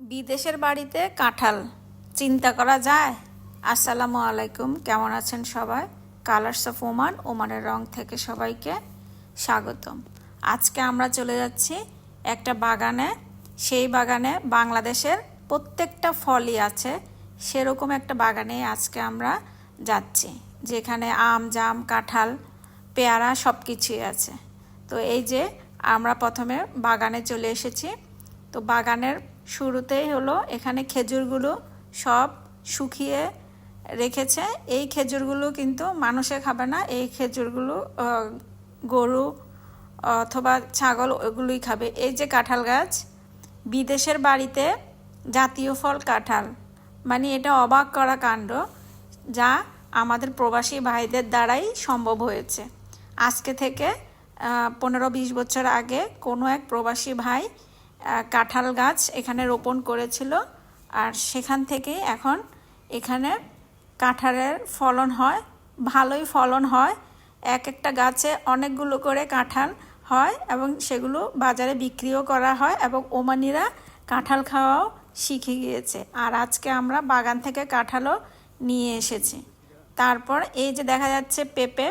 বিদেশের বাড়িতে কাঁঠাল, চিন্তা করা যায়? আসসালামু আলাইকুম, কেমন আছেন সবাই? কালার্স অফ ওমান ওমানের রং থেকে সবাইকে স্বাগতম। আজকে আমরা চলে যাচ্ছি একটা বাগানে। সেই বাগানে বাংলাদেশের প্রত্যেকটা ফলই আছে। সেরকম একটা বাগানে আজকে আমরা যাচ্ছি, যেখানে আম, জাম, কাঁঠাল, পেয়ারা সব কিছুই আছে। তো এই যে আমরা প্রথমে বাগানে চলে এসেছি। তো বাগানের শুরুতেই হলো, এখানে খেজুরগুলো সব শুকিয়ে রেখেছে। এই খেজুরগুলো কিন্তু মানুষে খাবে না, এই খেজুরগুলো গরু অথবা ছাগল ওগুলোই খাবে। এই যে কাঁঠাল গাছ, বিদেশের বাড়িতে জাতীয় ফল কাঁঠাল মানে এটা অবাক করা কাণ্ড যা আমাদের প্রবাসী ভাইদের দ্বারাই সম্ভব হয়েছে। আজকে থেকে পনেরো বিশ বছর আগে কোনো এক প্রবাসী ভাই কাঁঠাল গাছ এখানে রোপণ করেছিল। আর সেখান থেকেই এখন এখানে কাঁঠালের ফলন হয়, ভালোই ফলন হয়। এক একটা গাছে অনেকগুলো করে কাঁঠাল হয় এবং সেগুলো বাজারে বিক্রিও করা হয় এবং ওমানিরা কাঁঠাল খাওয়াও শিখে গিয়েছে। আর আজকে আমরা বাগান থেকে কাঁঠালও নিয়ে এসেছি। তারপর এই যে দেখা যাচ্ছে পেঁপে,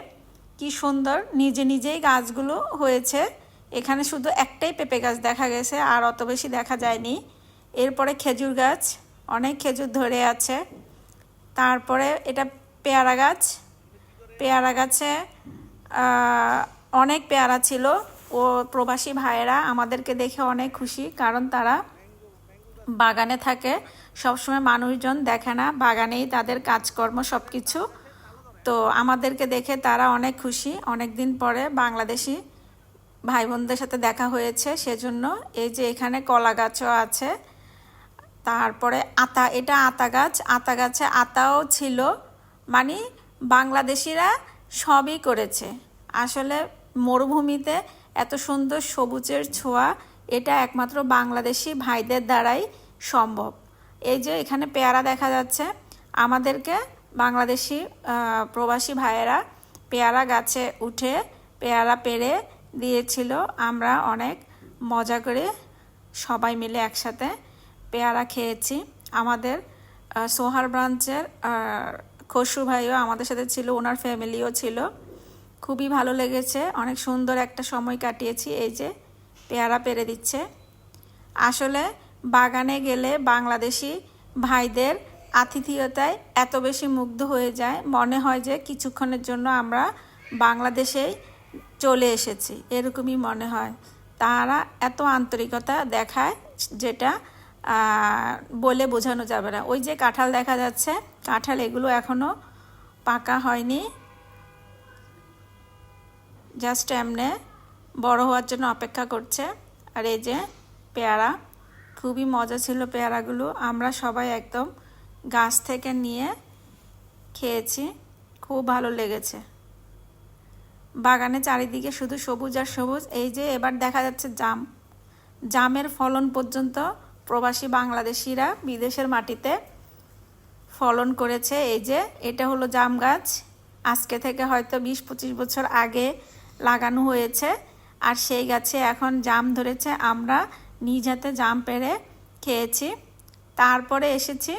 কি সুন্দর, নিজে নিজেই গাছগুলো হয়েছে। এখানে শুধু একটাই পেঁপে গাছ দেখা গেছে, আর অত বেশি দেখা যায়নি। এরপরে খেজুর গাছ, অনেক খেজুর ধরে আছে। তারপরে এটা পেয়ারা গাছ। পেয়ারা গাছে অনেক পেয়ারা ছিল। ও প্রবাসী ভাইয়েরা আমাদেরকে দেখে অনেক খুশি, কারণ তারা বাগানে থাকে। সবসময় মানুষজন দেখে না, বাগানেই তাদের কাজকর্ম সব কিছু তো আমাদেরকে দেখে তারা অনেক খুশি। অনেক দিন পরে বাংলাদেশি ভাই বোনদের সাথে দেখা হয়েছে, সেজন্য এই যে এখানে কলা গাছও আছে, তারপরে আতা, এটা আতা গাছ, আতা গাছে আতাও ছিল মানে বাংলাদেশিরা সবই করেছে। আসলে মরুভূমিতে এত সুন্দর সবুজের ছোঁয়া, এটা একমাত্র বাংলাদেশি ভাইদের দ্বারাই সম্ভব। এই যে এখানে পেয়ারা দেখা যাচ্ছে, আমাদেরকে বাংলাদেশি প্রবাসী ভাইয়েরা পেয়ারা গাছে উঠে পেয়ারা পেরে দিয়েছিল। আমরা অনেক মজা করে সবাই মিলে একসাথে পেয়ারা খেয়েছি। আমাদের সোহার ব্রাঞ্চের খসু ভাইও আমাদের সাথে ছিল, ওনার ফ্যামিলিও ছিল। খুবই ভালো লেগেছে। অনেক সুন্দর একটা সময় কাটিয়েছি। এই যে পেয়ারা পেরে দিচ্ছে। আসলে বাগানে গেলে বাংলাদেশি ভাইদের আতিথেয়তায় এত বেশি মুগ্ধ হয়ে যায়। মনে হয় যে কিছুক্ষণের জন্য আমরা বাংলাদেশেই চলে এসেছি। এরকমই মনে হয়। তারা এত আন্তরিকতা দেখায় যেটা বলে বোঝানো যাবে না। ওই যে কাঁঠাল দেখা যাচ্ছে, কাঁঠাল এগুলো এখনও পাকা হয়নি। জাস্ট এমনে বড় হওয়ার জন্য অপেক্ষা করছে। আর এই যে পেয়ারা, খুবই মজা ছিল পেয়ারাগুলো। আমরা সবাই একদম গাছ থেকে নিয়ে খেয়েছি। খুব ভালো লেগেছে। বাগানে চারিদিকে শুধু সবুজ আর সবুজ। এই যে এবার দেখা যাচ্ছে জাম। জামের ফলন পর্যন্ত প্রবাসী বাংলাদেশিরা বিদেশের মাটিতে ফলন করেছে। এই যে এটা হলো জাম গাছ। আজকে থেকে হয়তো বিশ পঁচিশ বছর আগে লাগানো হয়েছে। আর সেই গাছে এখন জাম ধরেছে। আমরা নিজ হাতে জাম পেড়ে খেয়েছি। তারপরে এসেছি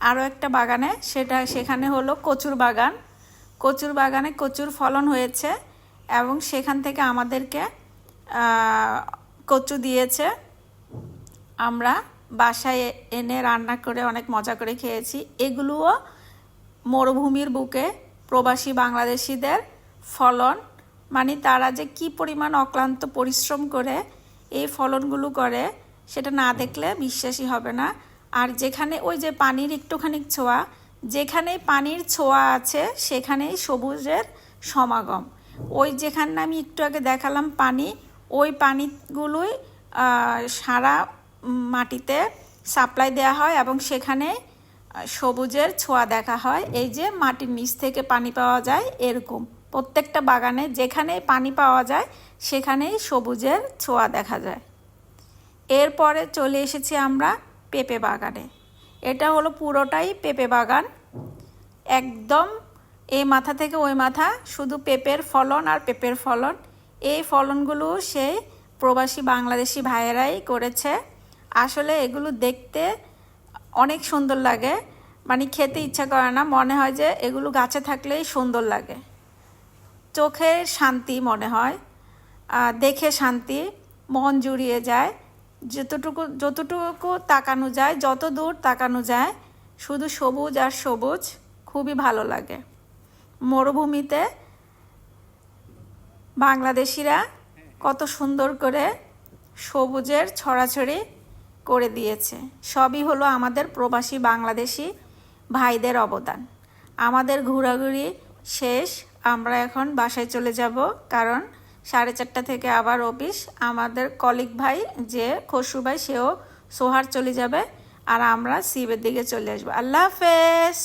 আরও একটা বাগানে। সেটা সেখানে হলো কচুর বাগান। কচুর বাগানে কচুর ফলন হয়েছে। এবং সেখান থেকে আমাদেরকে কচু দিয়েছে। আমরা বাসায় এনে রান্না করে অনেক মজা করে খেয়েছি। এগুলোও মরুভূমির বুকে প্রবাসী বাংলাদেশিদের ফলন মানে তারা যে কি পরিমাণ অক্লান্ত পরিশ্রম করে এই ফলনগুলো করে, সেটা না দেখলে বিশ্বাসই হবে না। আর যেখানে ওই যে পানির একটুখানি ছোঁয়া যেখানেই পানির ছোঁয়া আছে, সেখানেই সবুজের সমাগম। ওই যেখানে আমি একটু আগে দেখালাম পানি, ওই পানিগুলোই সারা মাটিতে সাপ্লাই দেওয়া হয় এবং সেখানে সবুজের ছোঁয়া দেখা হয়। এই যে মাটির নিচ থেকে পানি পাওয়া যায় এরকম। প্রত্যেকটা বাগানে যেখানেই পানি পাওয়া যায়, সেখানেই সবুজের ছোঁয়া দেখা যায়। এরপরে চলে এসেছি আমরা পেঁপে বাগানে। এটা হলো পুরোটাই পেঁপে বাগান। একদম এই মাথা থেকে ওই মাথা, শুধু পেঁপের ফলন আর পেঁপের ফলন। এই ফলনগুলো সেই প্রবাসী বাংলাদেশি ভাইয়েরাই করেছে। আসলে এগুলো দেখতে অনেক সুন্দর লাগে। মানে খেতে ইচ্ছা করে না, মনে হয় যে এগুলো গাছে থাকলেই সুন্দর লাগে। চোখে শান্তি মনে হয় দেখে শান্তি, মন জুড়িয়ে যায়। যতটুকু যতটুকু তাকানো যায় যত দূর তাকানো যায়, শুধু সবুজ আর সবুজ খুবই ভালো লাগে। মরুভূমিতে বাংলাদেশিরা কত সুন্দর করে সবুজের ছড়াছড়ি করে দিয়েছে। সবই হলো আমাদের প্রবাসী বাংলাদেশি ভাইদের অবদান। আমাদের ঘোরাঘুরি শেষ, আমরা এখন বাসায় চলে যাব কারণ সাড়ে চারটা থেকে আবার অফিস। আমাদের কলিগ ভাই, যে খসরু ভাই, সেও সোহার চলে যাবে আর আমরা সিবের দিকে চলে আসব। আল্লাহ হাফেজ!